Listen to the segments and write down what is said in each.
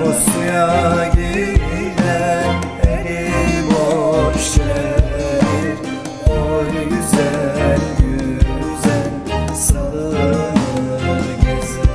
bu suya giren eli boş çevirir Oy güzel güzel salınır gezer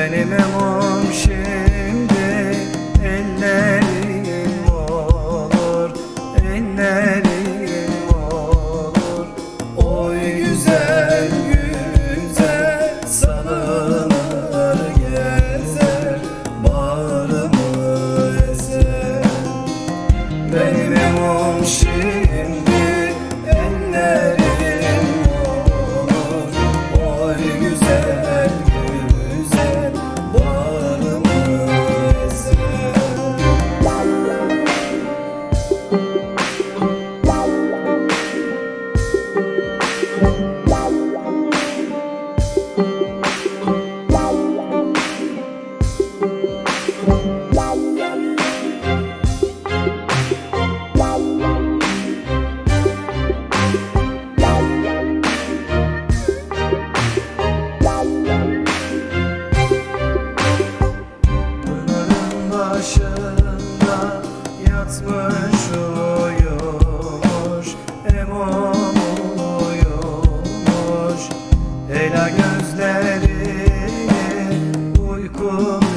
benim emom başında yatmış uyumuş Emom uyumuş Ela gözlerini uyku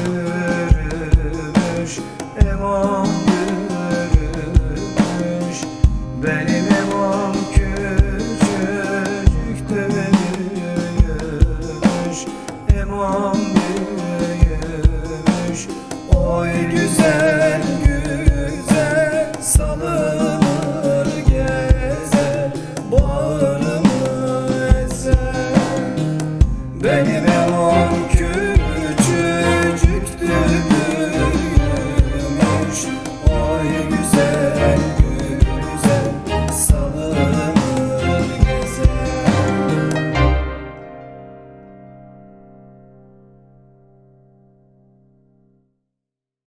bürümüş Emom bürümüş Benim emom küçücük büyümüş Emom bürümüş güzel.